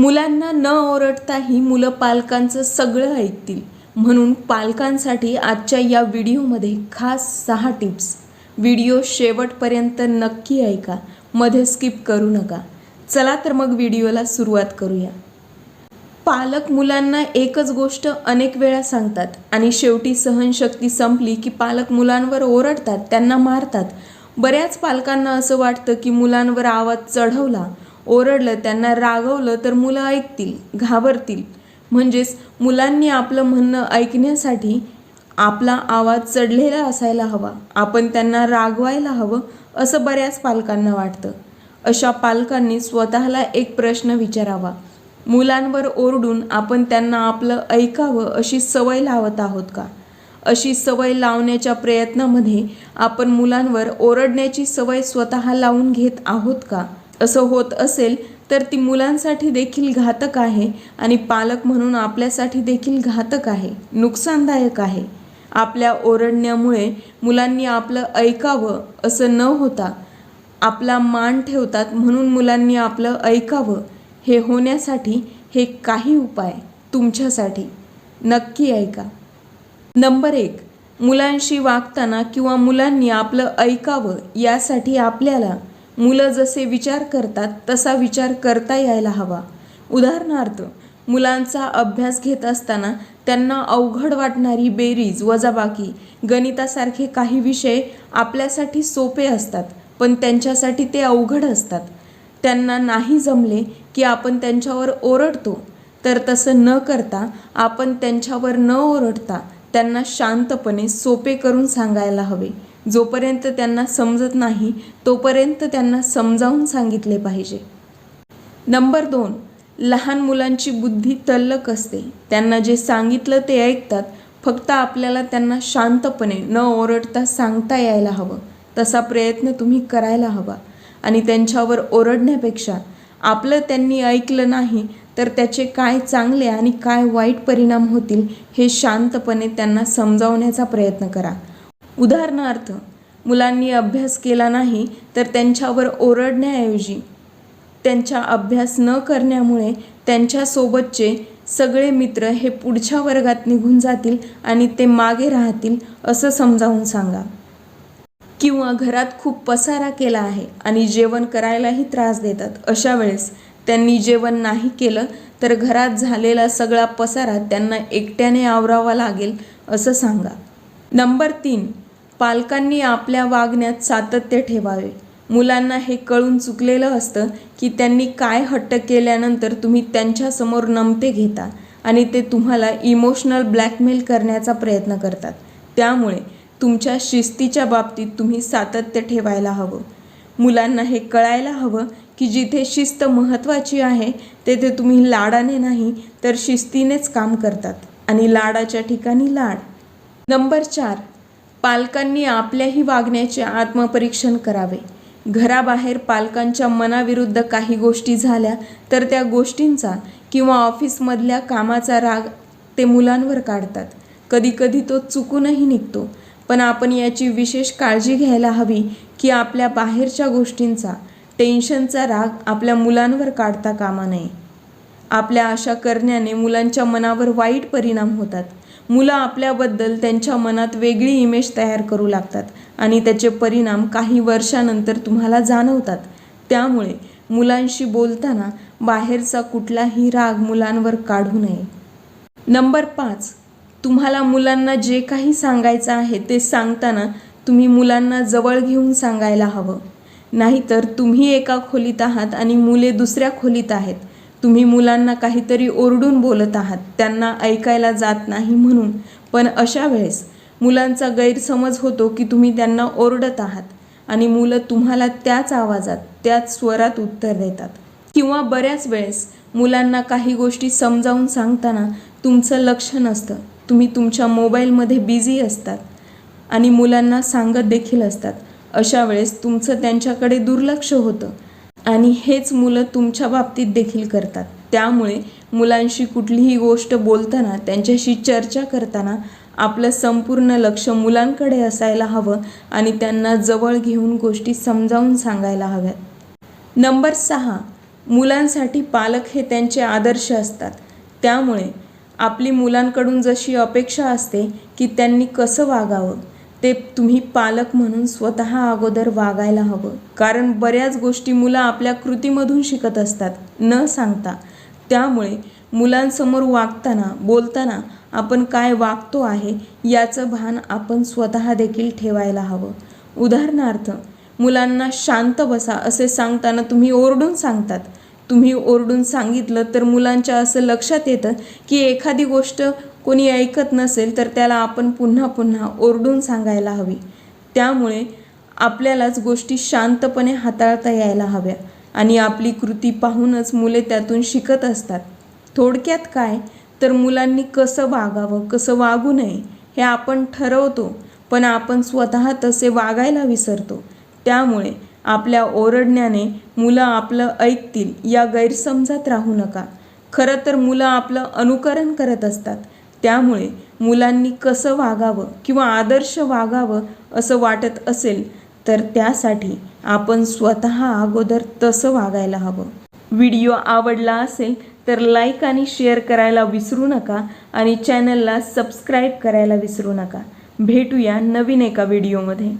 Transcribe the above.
मुलांना न ओरडताही मुलं पालकांचं सगळं ऐकतील. म्हणून पालकांसाठी आजच्या या व्हिडिओमध्ये खास सहा टिप्स. व्हिडिओ शेवटपर्यंत नक्की ऐका. मध्ये स्किप करू नका. चला तर मग व्हिडिओला सुरुवात करूया. पालक मुलांना एकच गोष्ट अनेक वेळा सांगतात आणि शेवटी सहनशक्ती संपली की पालक मुलांवर ओरडतात त्यांना मारतात. बऱ्याच पालकांना असं वाटतं की मुलांवर आवाज चढवला ओरडलं त्यांना रागवलं तर मुलं ऐकतील घाबरतील. म्हणजेच मुलांनी आपलं म्हणणं ऐकण्यासाठी आपला आवाज चढलेला असायला हवा. आपण त्यांना रागवायला हवं असं बऱ्याच पालकांना वाटतं. अशा पालकांनी स्वतःला एक प्रश्न विचारावा. मुलांवर ओरडून आपण त्यांना आपलं ऐकावं अशी सवय लावत आहोत का? अशी सवय लावण्याच्या प्रयत्नामध्ये आपण मुलांवर ओरडण्याची सवय स्वतः लावून घेत आहोत का? असं होत असेल तर ती मुलांसाठी देखील घातक आहे आणि पालक म्हणून आपल्यासाठी देखील घातक आहे नुकसानदायक आहे. आपल्या ओरडण्यामुळे मुलांनी आपलं ऐकावं असं न होता आपला मान ठेवतात म्हणून मुलांनी आपलं ऐकावं हे होण्यासाठी हे काही उपाय तुमच्यासाठी. नक्की ऐका. नंबर एक मुलांशी वागताना किंवा मुलांनी आपलं ऐकावं यासाठी आपल्याला मुलं जसे विचार करतात तसा विचार करता यायला हवा. उदाहरणार्थ मुलांचा अभ्यास घेत असताना त्यांना अवघड वाटणारी बेरीज वजाबाकी गणितासारखे काही विषय आपल्यासाठी सोपे असतात पण त्यांच्यासाठी ते अवघड असतात. त्यांना नाही जमले की आपण त्यांच्यावर ओरडतो तर तसं न करता आपण त्यांच्यावर न ओरडता त्यांना शांतपणे सोपे करून सांगायला हवे. जोपर्यंत त्यांना समजत नाही तोपर्यंत त्यांना समजावून सांगितले पाहिजे. नंबर दोन लहान मुलांची बुद्धी तल्लक असते. त्यांना जे सांगितलं ते ऐकतात. फक्त आपल्याला त्यांना शांतपणे न ओरडता सांगता यायला हवं. तसा प्रयत्न तुम्ही करायला हवा. आणि त्यांच्यावर ओरडण्यापेक्षा आपलं त्यांनी ऐकलं नाही तर त्याचे काय चांगले आणि काय वाईट परिणाम होतील हे शांतपणे त्यांना समजावण्याचा प्रयत्न करा. उदाहरणार्थ मुलांनी अभ्यास केला नाही तर त्यांच्यावर ओरडण्याऐवजी त्यांच्या अभ्यास न करण्यामुळे त्यांच्यासोबतचे सगळे मित्र हे पुढच्या वर्गात निघून जातील आणि ते मागे राहतील असं समजावून सांगा. किंवा घरात खूप पसारा केला आहे आणि जेवण करायलाही त्रास देतात अशा वेळेस त्यांनी जेवण नाही केलं तर घरात झालेला सगळा पसारा त्यांना एकट्याने आवरावा लागेल असं सांगा. नंबर तीन पालकांनी आपल्या वागण्यात सातत्य ठेवावे. मुलांना हे कळून चुकलेलं असतं की त्यांनी काय हट्ट केल्यानंतर तुम्ही त्यांच्यासमोर नमते घेता आणि ते तुम्हाला इमोशनल ब्लॅकमेल करण्याचा प्रयत्न करतात. त्यामुळे तुमच्या शिस्तीच्या बाबतीत तुम्ही सातत्य ठेवायला हवं. मुलांना हे कळायला हवं की जिथे शिस्त महत्त्वाची आहे तेथे तुम्ही लाडाने नाही तर शिस्तीनेच काम करतात. आणि लाडाच्या ठिकाणी लाड. नंबर चार पालकांनी आपल्याही वागण्याचे आत्मपरीक्षण करावे. घराबाहेर पालकांच्या मनाविरुद्ध काही गोष्टी झाल्या तर त्या गोष्टींचा किंवा ऑफिसमधल्या कामाचा राग ते मुलांवर काढतात. कधीकधी तो चुकूनही निघतो. पण आपण याची विशेष काळजी घ्यायला हवी की आपल्या बाहेरच्या गोष्टींचा टेन्शनचा राग आपल्या मुलांवर काढता कामा नये. आपल्या अशा करण्याने मुलांच्या मनावर वाईट परिणाम होतात. मुलं आपल्याबद्दल त्यांच्या मनात वेगळी इमेज तयार करू लागतात आणि त्याचे परिणाम काही वर्षानंतर तुम्हाला जाणवतात. त्यामुळे मुलांशी बोलताना बाहेरचा कुठलाही राग मुलांवर काढू नये. नंबर पाच तुम्हाला मुलांना जे काही सांगायचं आहे ते सांगताना तुम्ही मुलांना जवळ घेऊन सांगायला हवं. नाहीतर तुम्ही एका खोलीत आहात आणि मुले दुसऱ्या खोलीत आहेत. तुम्ही मुलांना काहीतरी ओरडून बोलत आहात त्यांना ऐकायला जात नाही म्हणून. पण अशा वेळेस मुलांचा गैरसमज होतो की तुम्ही त्यांना ओरडत आहात आणि मुलं तुम्हाला त्याच आवाजात त्याच स्वरात उत्तर देतात. किंवा बऱ्याच वेळेस मुलांना काही गोष्टी समजावून सांगताना तुमचं लक्ष नसतं. तुम्ही तुमच्या मोबाईलमध्ये बिझी असतात आणि मुलांना सांगत देखील असतात. अशा वेळेस तुमचं त्यांच्याकडे दुर्लक्ष होतं. आणि हेच मुलं तुमच्या बाबतीत देखील करतात. त्यामुळे मुलांशी कुठलीही गोष्ट बोलताना त्यांच्याशी चर्चा करताना आपलं संपूर्ण लक्ष मुलांकडे असायला हवं आणि त्यांना जवळ घेऊन गोष्टी समजावून सांगायला हव्यात. नंबर सहा मुलांसाठी पालक हे त्यांचे आदर्श असतात. त्यामुळे आपली मुलांकडून जशी अपेक्षा असते की त्यांनी कसं वागावं ते तुम्ही पालक म्हणून स्वतः अगोदर वागायला हवं. कारण बऱ्याच गोष्टी मुलं आपल्या कृतीमधून शिकत असतात न सांगता. त्यामुळे मुलांसमोर वागताना बोलताना आपण काय वागतो आहे याचं भान आपण स्वतः देखील ठेवायला हवं. उदाहरणार्थ मुलांना शांत बसा असे सांगताना तुम्ही ओरडून सांगतात. तुम्ही ओरडून सांगितलं तर मुलांच्या असं लक्षात येतं की एखादी गोष्ट कोणी ऐकत नसेल तर त्याला आपण पुन्हा पुन्हा ओरडून सांगायला हवी. त्यामुळे आपल्यालाच गोष्टी शांतपणे हाताळता यायला हव्या आणि आपली कृती पाहूनच मुले त्यातून शिकत असतात. थोडक्यात काय? तर मुलांनी कसं वागावं कसं वागू नये हे आपण ठरवतो पण आपण स्वतः तसे वागायला विसरतो. त्यामुळे आपल्या ओरडण्याने मुलं आपलं ऐकतील या गैरसमजात राहू नका. खरं तर मुलं आपलं अनुकरण करत असतात. त्यामुळे मुलांनी कसं वागावं किंवा आदर्श वागावं असं वाटत असेल तर त्यासाठी आपण स्वतः अगोदर तसं वागायला हवं. व्हिडिओ आवडला असेल तर लाईक आणि शेअर करायला विसरू नका आणि चॅनलला सबस्क्राईब करायला विसरू नका. भेटूया नवीन एका व्हिडिओमध्ये.